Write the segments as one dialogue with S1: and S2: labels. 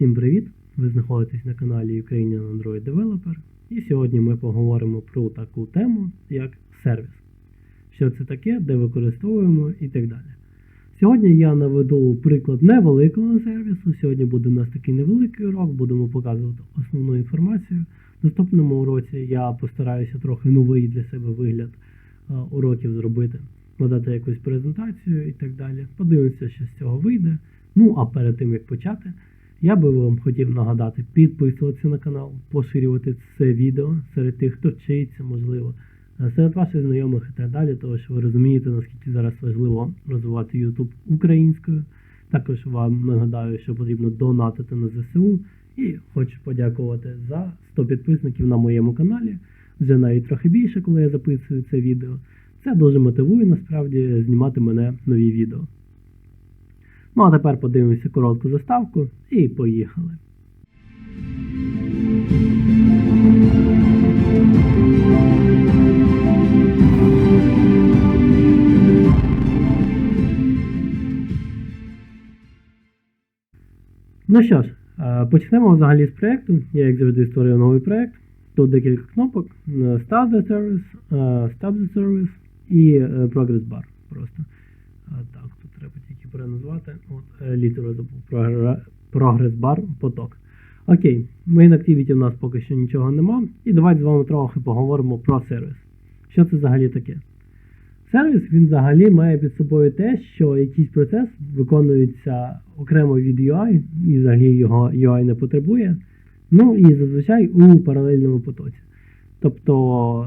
S1: Всім привіт! Ви знаходитесь на каналі Ukrainian Android Developer і сьогодні ми поговоримо про таку тему, як сервіс. Що це таке, де використовуємо і так далі. Сьогодні я наведу приклад невеликого сервісу. Сьогодні буде у нас такий невеликий урок, будемо показувати основну інформацію. В наступному уроці я постараюся трохи новий для себе вигляд е, уроків зробити, надати якусь презентацію і так далі. Подивимося, що з цього вийде. Ну а перед тим як почати, я би вам хотів нагадати підписуватися на канал, поширювати це відео серед тих, хто вчиться, можливо, серед ваших знайомих і так далі, тому що ви розумієте, наскільки зараз важливо розвивати YouTube українською. Також вам нагадаю, що потрібно донатити на ЗСУ. І хочу подякувати за 100 підписників на моєму каналі. Вже навіть трохи більше, коли я записую це відео. Це дуже мотивує насправді знімати мене нові відео. Ну а тепер подивимося коротку заставку і поїхали. Ну що ж, е, почнемо взагалі з проєкту. Я, як завжди, створив новий проєкт. Тут декілька кнопок: е, Start the Service, е, Stop the Service і Progress Bar. Просто. Так, переназвати. От, е, літеру забув. Прогре- Progress Bar поток. Окей, Main Activity у нас поки що нічого нема. І давайте з вами трохи поговоримо про сервіс. Що це взагалі таке? Сервіс він взагалі має під собою те, що якийсь процес виконується окремо від UI, і взагалі його UI не потребує. Ну і зазвичай у паралельному потоці. Тобто,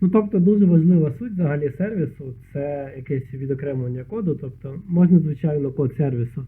S1: ну, тобто дуже важлива суть взагалі сервісу це якесь відокремлення коду. Тобто можна, звичайно, код сервісу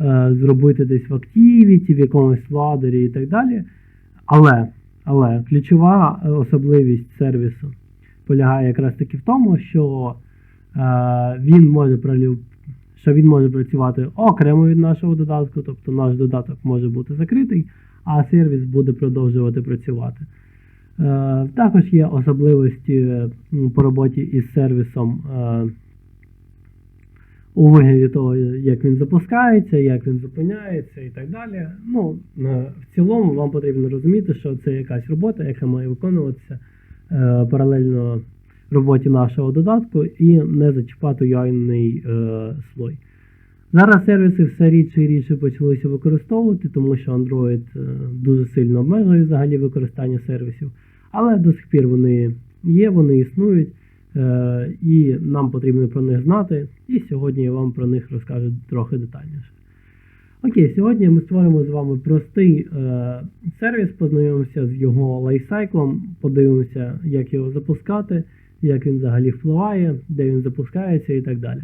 S1: е, зробити десь в Activity, в якомусь ладері і так далі. Але, але ключова е, особливість сервісу полягає якраз таки в тому, що е, він може пролю- що він може працювати окремо від нашого додатку, тобто наш додаток може бути закритий, а сервіс буде продовжувати працювати. Е, також є особливості по роботі із сервісом е, у вигляді того, як він запускається, як він зупиняється і так далі. Ну, е, в цілому вам потрібно розуміти, що це якась робота, яка має виконуватися е, паралельно роботі нашого додатку і не зачіпати е, слой. Зараз сервіси все рідше і рідше почалися використовувати, тому що Android е, дуже сильно обмежує взагалі використання сервісів, але до сих пір вони є, вони існують, е, і нам потрібно про них знати. І сьогодні я вам про них розкажу трохи детальніше. Окей, сьогодні ми створимо з вами простий е, сервіс, познайомимося з його лайфсайклом, подивимося, як його запускати, як він взагалі впливає, де він запускається і так далі.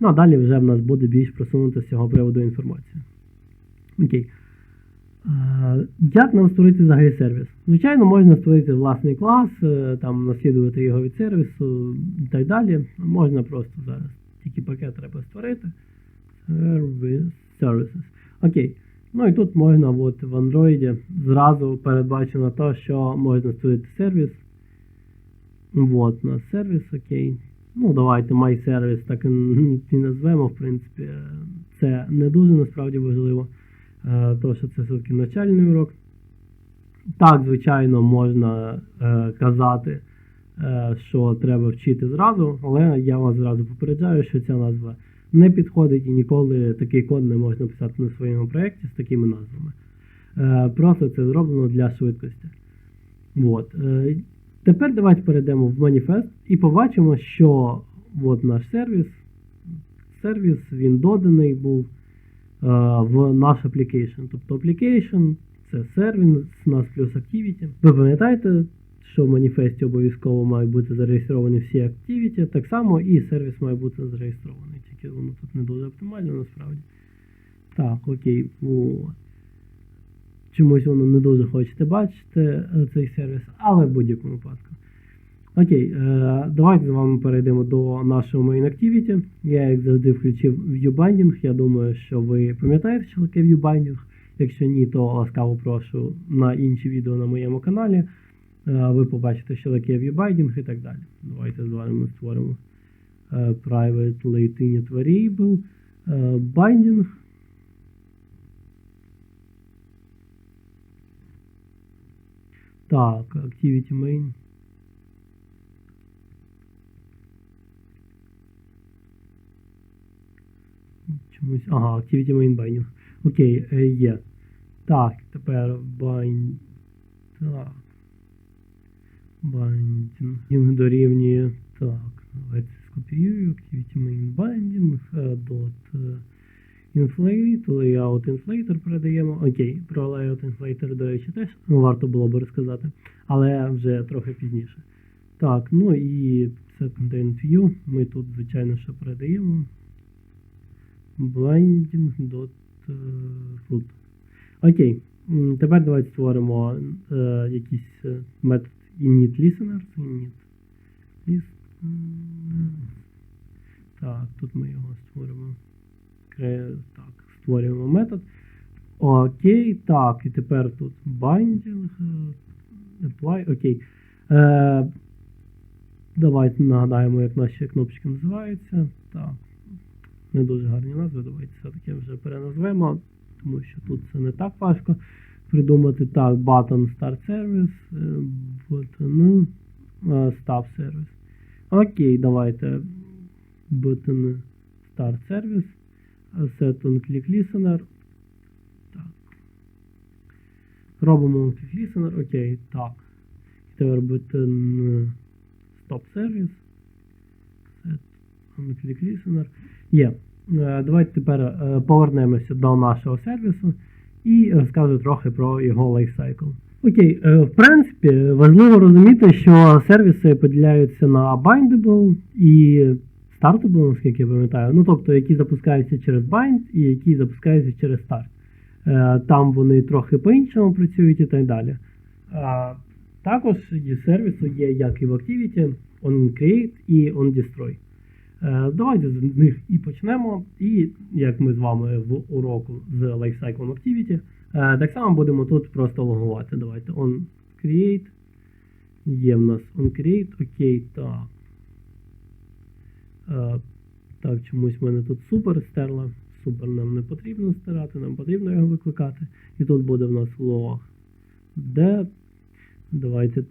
S1: Ну а далі вже в нас буде більш просунута з цього приводу інформація. Окей. Як нам створити взагалі сервіс? Звичайно, можна створити власний клас, е, там наслідувати його від сервісу і так далі. Можна просто зараз тільки пакет треба створити. Service, services. Окей. Ну і тут можна от в Android зразу передбачено те, що можна створити сервіс. Вот, у нас сервіс, окей. Ну, давайте MyService так і назвемо, в принципі. Це не дуже насправді важливо, е, тому що це все-таки навчальний урок. Так, звичайно, можна е, казати, е, що треба вчити зразу, але я вас зразу попереджаю, що ця назва не підходить і ніколи такий код не можна писати на своєму проєкті з такими назвами. Просто це зроблено для швидкості. Вот. Тепер давайте перейдемо в маніфест і побачимо, що от наш сервіс. Сервіс він доданий був е, в наш application. Тобто application це сервіс, у нас плюс activity. Ви пам'ятаєте, що в маніфесті обов'язково мають бути зареєстровані всі activity, так само і сервіс має бути зареєстрований, тільки воно тут не дуже оптимально насправді. Так, окей. О. Чомусь воно не дуже хочете бачити е, цей сервіс, але в будь-якому випадку. Окей, е, давайте з вами перейдемо до нашого Main Activity. Я, як завжди, включив ViewBinding. Я думаю, що ви пам'ятаєте, що таке ViewBinding. Якщо ні, то ласкаво прошу на інші відео на моєму каналі. Е, ви побачите, що таке ViewBinding і так далі. Давайте з вами створимо е, Private Latent Variable. Binding. Так, Activity Main. Чомусь. Ага, Activity Main Binding. Окей, е, є. Так, тепер bind. Так. Binding дорівнює. Так, давайте скопіюю. Activity Main Binding. е, Dot. Inflate, layout inflator передаємо. Окей, про layout inflator, до речі, теж варто було би розказати, але вже трохи пізніше. Так, ну і це content view. Ми тут, звичайно, що передаємо. Blinding.root. Окей. Тепер давайте створимо е, якийсь е, метод init listener. Init. Так, тут ми його створимо. Кре- Так, створюємо метод. Окей, так, і тепер тут binding. е, Apply, окей. Е, давайте нагадаємо, як наші кнопочки називаються. Так. Не дуже гарні назви, давайте все-таки вже переназвемо, тому що тут це не так важко придумати. Так, button start service, е, button е, stop service. Окей, давайте button start service. Set on listener. Так. Робимо on click listener. Окей, так. І тепер е, stop service. Set on click listener. Є. Е, Давайте тепер е, повернемося до нашого сервісу і розкажу трохи про його лайфсайкл. Окей, е, в принципі, важливо розуміти, що сервіси поділяються на bindable і startable, наскільки я пам'ятаю. Ну, тобто, які запускаються через bind і які запускаються через start. Е, Там вони трохи по-іншому працюють і так далі. Також є сервісу є як і в Activity, onCreate і onDestroy. Е, Давайте з них і почнемо. І як ми з вами в уроку з Lifecycle Activity, е, так само будемо тут просто логувати. Давайте on create. Є в нас on create, окей, так. Так, чомусь в мене тут супер стерла. Супер нам не потрібно стирати, нам потрібно його викликати. І тут буде в нас log. Де. Давайте.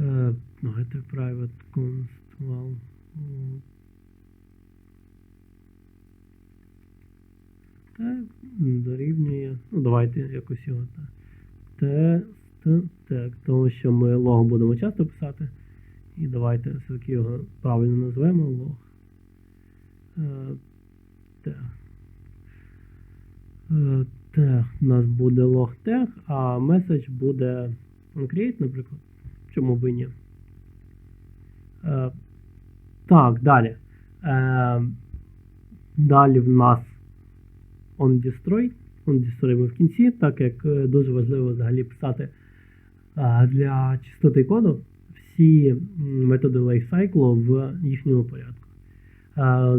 S1: Е, Давайте private const val. Так, дорівнює. Ну, давайте якось його так. Тест. Так, тому що ми лог будемо часто писати. І давайте все-таки його правильно назвемо лог. Е, так. Е, у нас буде лог тег, а меседж буде concrete, наприклад. Чому би ні? Е, так, далі. Далі в нас onDestroy. OnDestroy ми в кінці, так як дуже важливо взагалі писати для чистоти коду всі методи lifecycle в їхньому порядку.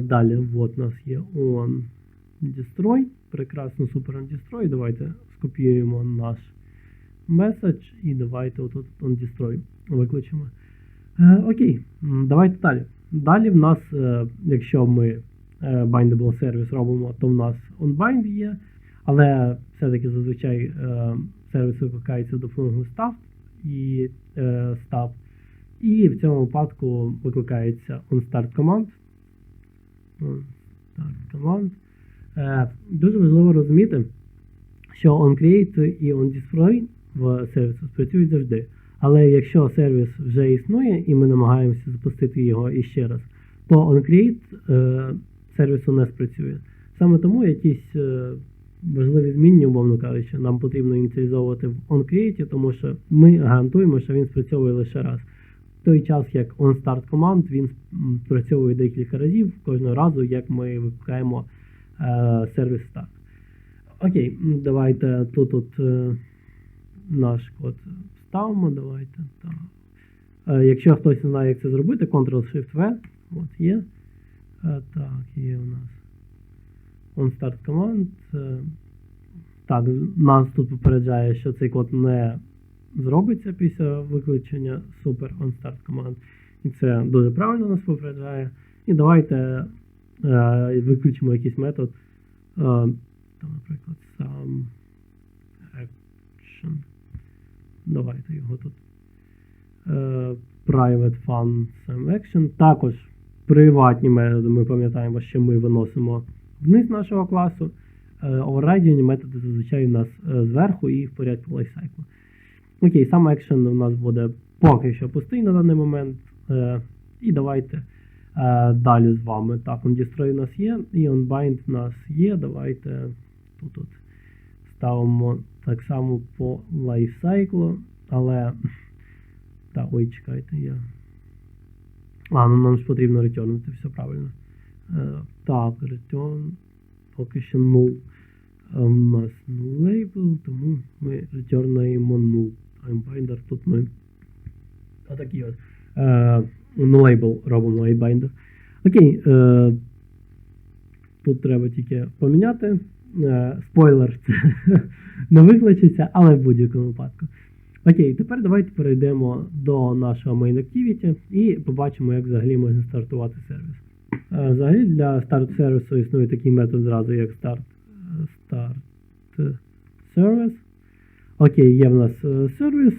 S1: Далі, от у нас є onDestroy. Прекрасно, супер onDestroy. Давайте скопіюємо наш меседж і давайте отут onDestroy викличемо. Е, окей, давайте далі. Далі в нас, е, якщо ми е, bindable сервіс робимо, то в нас onBind є, але все-таки зазвичай сервіс викликається до функції staff і staff. І в цьому випадку викликається onStart command. OnStart command. Е, дуже важливо розуміти, що onCreate і onDestroy в сервісах працюють завжди. Але якщо сервіс вже існує і ми намагаємося запустити його іще раз, то onCreate е, сервісу не спрацює. Саме тому якісь е, важливі змінні, умовно кажучи, нам потрібно ініціалізовувати в onCreate, тому що ми гарантуємо, що він спрацьовує лише раз. Той час, як onStart command, він спрацьовує декілька разів кожного разу, як ми викликаємо е, сервіс start. Окей, давайте тут от, е, наш код вставимо. Давайте. Так. Е, якщо хтось не знає, як це зробити, Ctrl-Shift-V. От є. Е, так, є у нас onStart command. Е, так, нас тут попереджає, що цей код не зробиться після виключення Super onStart command. І це дуже правильно нас попереджає. І давайте е, виключимо якийсь метод. Е, там, наприклад, сам action. Давайте його тут. Е, private fun sum action. Також приватні методи, ми пам'ятаємо, що ми виносимо вниз нашого класу. Overriding методи зазвичай у нас е, зверху і в порядку lifecycle. Окей, сам action у нас буде поки що пустий на даний момент. Е, і давайте е, далі з вами. Так, OnDestroy у нас є, і OnBind у нас є. Давайте тут, тут ставимо так само по lifecycle, але. Так, ой, чекайте, я. А, ну нам ж потрібно ретюрнити, все правильно. Е, так, return поки що null. А в нас null label, тому ми ретюрнаємо null. TimeBinder тут ми. Отакий от. Label робимо iBinder. Окей. Е, тут треба тільки поміняти. Е, спойлер, не викличеться, але в будь-якому випадку. Окей, тепер давайте перейдемо до нашого main activity і побачимо, як взагалі можна стартувати сервіс. Е, Взагалі для старт сервісу існує такий метод зразу, як start, start service. Окей, є в нас е, сервіс.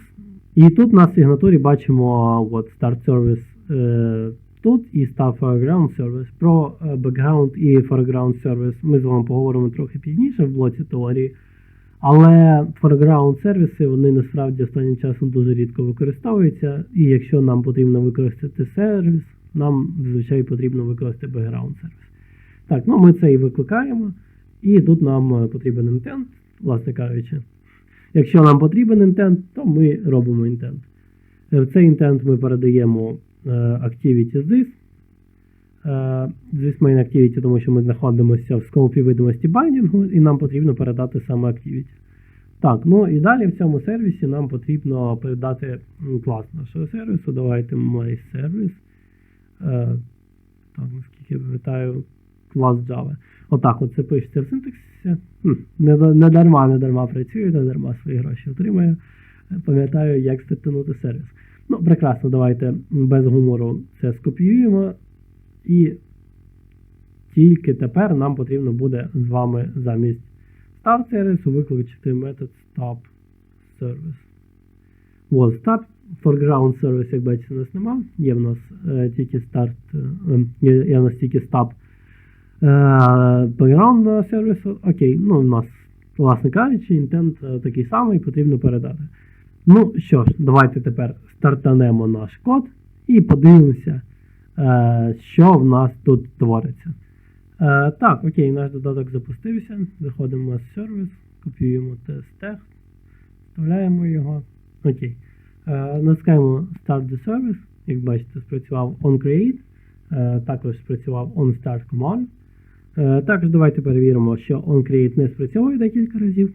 S1: І тут на сигнатурі бачимо от, start service е, тут і start foreground service. Про е, background і foreground service ми з вами поговоримо трохи пізніше в блоці теорії. Але foreground сервіси вони насправді останнім часом дуже рідко використовуються. І якщо нам потрібно використати сервіс, нам зазвичай потрібно використати background сервіс. Так, ну ми це і викликаємо. І тут нам е, потрібен intent, власне кажучи. Якщо нам потрібен intent, то ми робимо. Е, В цей intent ми передаємо е, activity this. Е, This main activity, тому що ми знаходимося в скопі видимості байдінгу, і нам потрібно передати саме activity. Так, ну і далі в цьому сервісі нам потрібно передати клас нашого сервісу. Давайте myService. Е, Так, наскільки я пам'ятаю, клас Java. Отак, от це пишеться в синтаксисі. Хм, Не, дарма, не дарма працюю, не дарма свої гроші отримаю. Пам'ятаю, як стартанути сервіс. Ну, прекрасно, давайте без гумору це скопіюємо. І тільки тепер нам потрібно буде з вами замість start сервісу викликати метод stop service. От, stop foreground service, як бачите, у нас нема. Є в нас е, тільки start, е, ем, є, в нас тільки stop background сервісу. Окей, ну у нас, власне кажучи, інтент е, такий самий, потрібно передати. Ну що ж, давайте тепер стартанемо наш код і подивимося, е, що в нас тут твориться. Е, так, окей, наш додаток запустився. Заходимо в сервіс, копіюємо тест вставляємо його. Окей. Е, натискаємо Start the Service. Як бачите, спрацював onCreate, е, також спрацював onStart command. Е, також давайте перевіримо, що onCreate не спрацьовує декілька разів.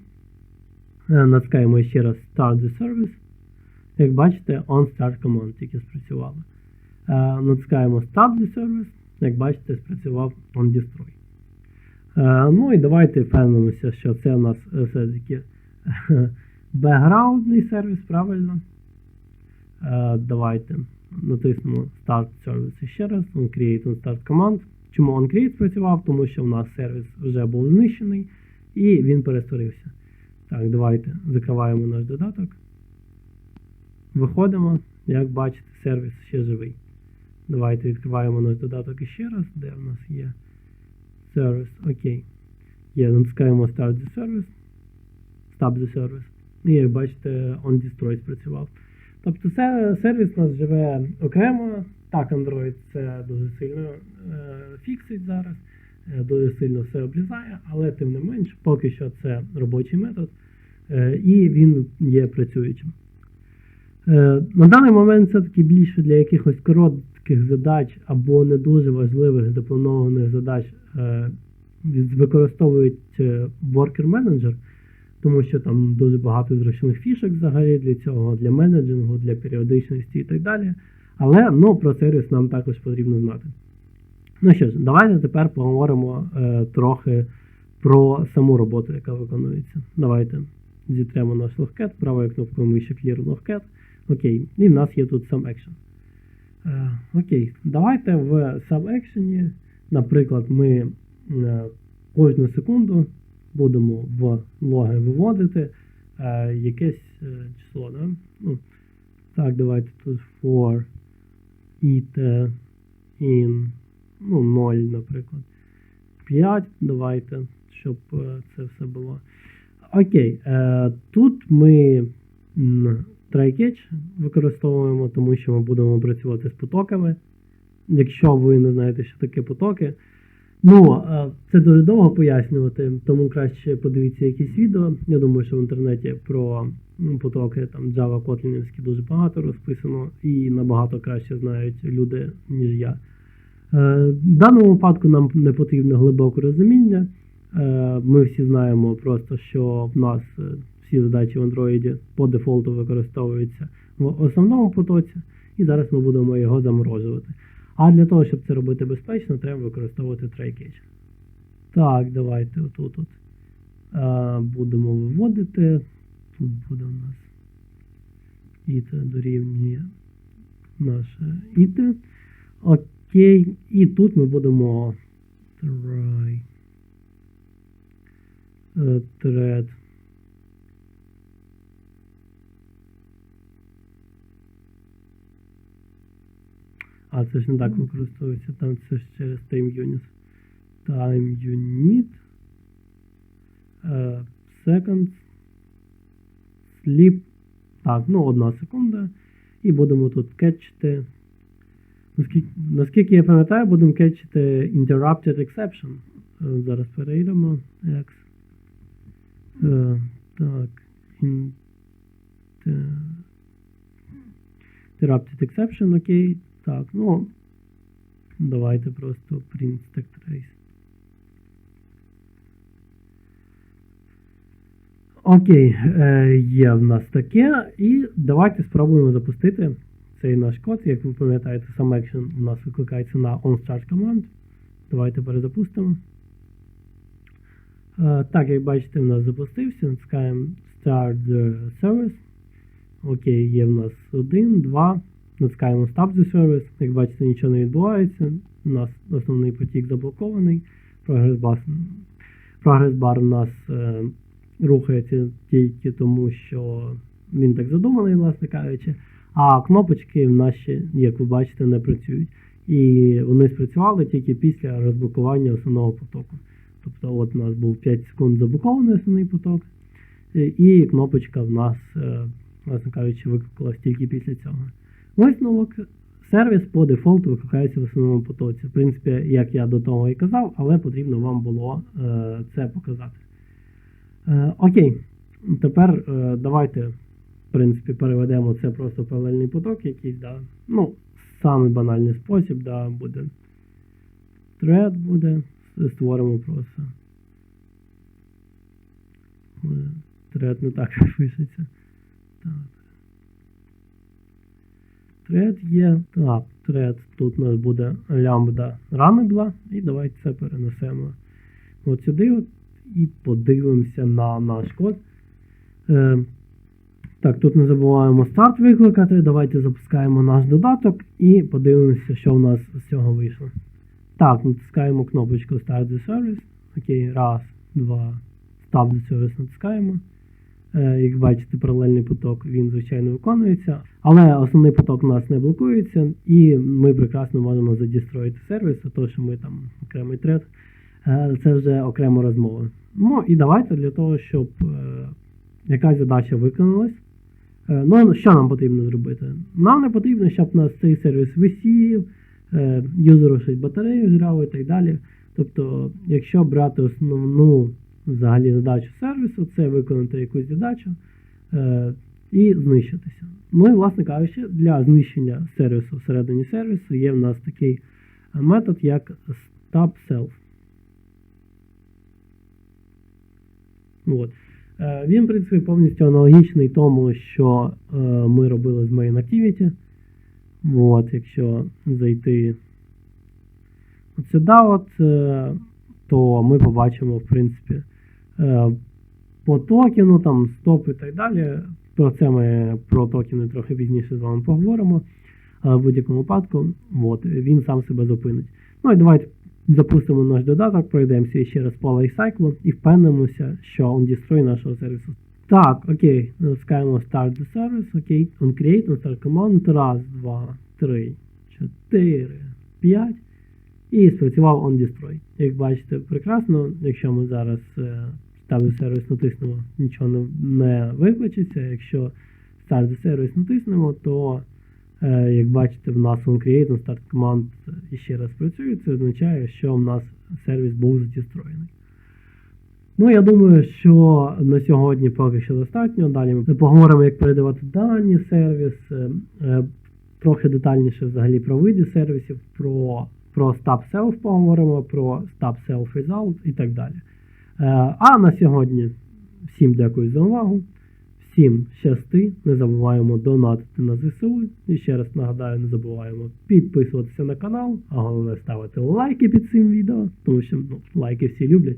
S1: Е, натискаємо ще раз Start the Service. Як бачите, onStart command тільки спрацювала. Е, натискаємо Stop the Service. Як бачите, спрацював onDestroy. Ну і давайте впевнимося, що це у нас все-таки бекграундний сервіс, правильно. Давайте натиснемо Start Service ще раз, onCreate onStart command. Чому onCreate спрацював? Тому що в нас сервіс вже був знищений і він перестворився. Так, давайте закриваємо наш додаток. Виходимо, як бачите, сервіс ще живий. Давайте відкриваємо наш додаток іще раз, де в нас є сервіс. Окей. Є, натискаємо Start the Service. Stop the Service. І як бачите, OnDestroy спрацював. Тобто сервіс у нас живе окремо. Так, Android це дуже сильно е, фіксить зараз, е, дуже сильно все обрізає, але тим не менш, поки що це робочий метод, е, і він є працюючим. На даний момент все-таки більше для якихось коротких задач або не дуже важливих запланованих задач використовують Worker Manager, тому що там дуже багато зручних фішок взагалі для цього, для менеджингу, для періодичності і так далі. Але ну, про сервіс нам також потрібно знати. Ну що ж, давайте тепер поговоримо е, трохи про саму роботу, яка виконується. Давайте зітремо наш логкет, правою кнопкою миші Clear Logcat. Окей, і в нас є тут сам action. Е, окей, давайте в сам екшені, наприклад, ми е, кожну секунду будемо в логи виводити е, якесь е, число. Да? Ну, так, давайте тут for it in ну, 0, наприклад. 5, давайте, щоб е, це все було. Окей, е, тут ми try-catch використовуємо, тому що ми будемо працювати з потоками. Якщо ви не знаєте, що таке потоки, ну це дуже довго пояснювати, тому краще подивіться якісь відео. Я думаю, що в інтернеті про потоки там Java Kotlin дуже багато розписано і набагато краще знають люди, ніж я. Е, В даному випадку нам не потрібно глибоке розуміння. Е, Ми всі знаємо просто, що в нас е, всі задачі в Android по дефолту використовуються в основному потоці, і зараз ми будемо його заморожувати. А для того, щоб це робити безпечно, треба використовувати try-catch. Так, давайте отут от. Е, будемо виводити. Тут буде у нас it дорівнює наше it. Окей, і тут ми будемо try е, thread. А, це ж не так використовується, там це ж через time unit. Time unit. е, Seconds. Sleep. Так, ну одна секунда. І будемо тут кетчити. Наскільки, наскільки я пам'ятаю, будемо кетчити interrupted exception. Е, Зараз перейдемо. X. Е, так. Interrupted exception, окей. Так, ну. Давайте просто print stack trace. Окей, е, є в нас таке. І давайте спробуємо запустити цей наш код. Як ви пам'ятаєте, сам action у нас викликається на onStart command. Давайте перезапустимо. Е, так, як бачите, в нас запустився. Натискаємо Start the Service. Окей, є в нас один, два. Натискаємо Stop the Service. Як бачите, нічого не відбувається. У нас основний потік заблокований. Прогрес бар, прогрес у нас е, рухається тільки тому, що він так задуманий, власне кажучи. А кнопочки в нас ще, як ви бачите, не працюють. І вони спрацювали тільки після розблокування основного потоку. Тобто, от у нас був 5 секунд заблокований основний поток, е, і кнопочка в нас, е, власне кажучи, викликалась тільки після цього. Висновок. Сервіс по дефолту викликається в основному потоці. В принципі, як я до того і казав, але потрібно вам було е, це показати. Е, окей, тепер е, давайте, в принципі, переведемо це просто в паралельний поток якийсь, да. Ну, самий банальний спосіб, да, буде. Thread буде. Створимо просто. Thread не так пишеться. Так. Thread є. Так, thread тут у нас буде лямбда ранебла. І давайте це перенесемо от сюди от, і подивимося на наш код. Е, так, тут не забуваємо старт викликати. Давайте запускаємо наш додаток і подивимося, що в нас з цього вийшло. Так, натискаємо кнопочку Start the Service. Окей, раз, два. Stop the Service натискаємо. Е, як бачите, паралельний поток він, звичайно, виконується. Але основний поток у нас не блокується, і ми прекрасно можемо задістроїти сервіс, а то, що ми там окремий тред, е, це вже окрема розмова. Ну і давайте для того, щоб е, якась задача виконалась. Ну, що нам потрібно зробити? Нам не потрібно, щоб у нас цей сервіс висів, юзеру батарею жрав і так далі. Тобто, якщо брати основну взагалі задачу сервісу, це виконати якусь задачу е, і знищитися. Ну і, власне кажучи, для знищення сервісу всередині сервісу є в нас такий метод, як stop self. От. Е, Він, в принципі, повністю аналогічний тому, що е, ми робили з Main Activity. От, якщо зайти от сюди, от, е, то ми побачимо, в принципі, по токену, там, стоп і так далі. Про це ми про токени трохи пізніше з вами поговоримо. Але в будь-якому випадку, от, він сам себе зупинить. Ну і давайте запустимо наш додаток, пройдемося ще раз по лайфсайклу і впевнимося, що он дестрой нашого сервісу Так, окей. Натискаємо Start the Service, окей. On Create, on Start Command. Раз, два, три, чотири, п'ять. І спрацював On Destroy. Як бачите, прекрасно, якщо ми зараз е, the Service натиснемо, нічого не, викличеться. Якщо the Service натиснемо, то Е, Як бачите, в нас on create, on start command іще раз працює, це означає, що в нас сервіс був задістроєний. Ну, я думаю, що на сьогодні поки що достатньо. Далі ми поговоримо, як передавати дані сервіс, е, трохи детальніше взагалі про види сервісів, про, про Stop Self поговоримо, про Stop Self Result і так далі. Е, А на сьогодні всім дякую за увагу. Всім щасти, не забуваємо донатити на ЗСУ. І ще раз нагадаю, не забуваємо підписуватися на канал, а головне ставити лайки під цим відео, тому що ну, лайки всі люблять.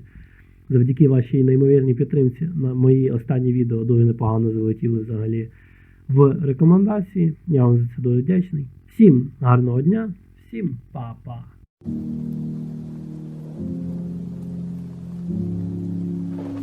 S1: Завдяки вашій неймовірній підтримці на мої останні відео дуже непогано залетіли взагалі в рекомендації. Я вам за це дуже вдячний. Всім гарного дня, всім па-па!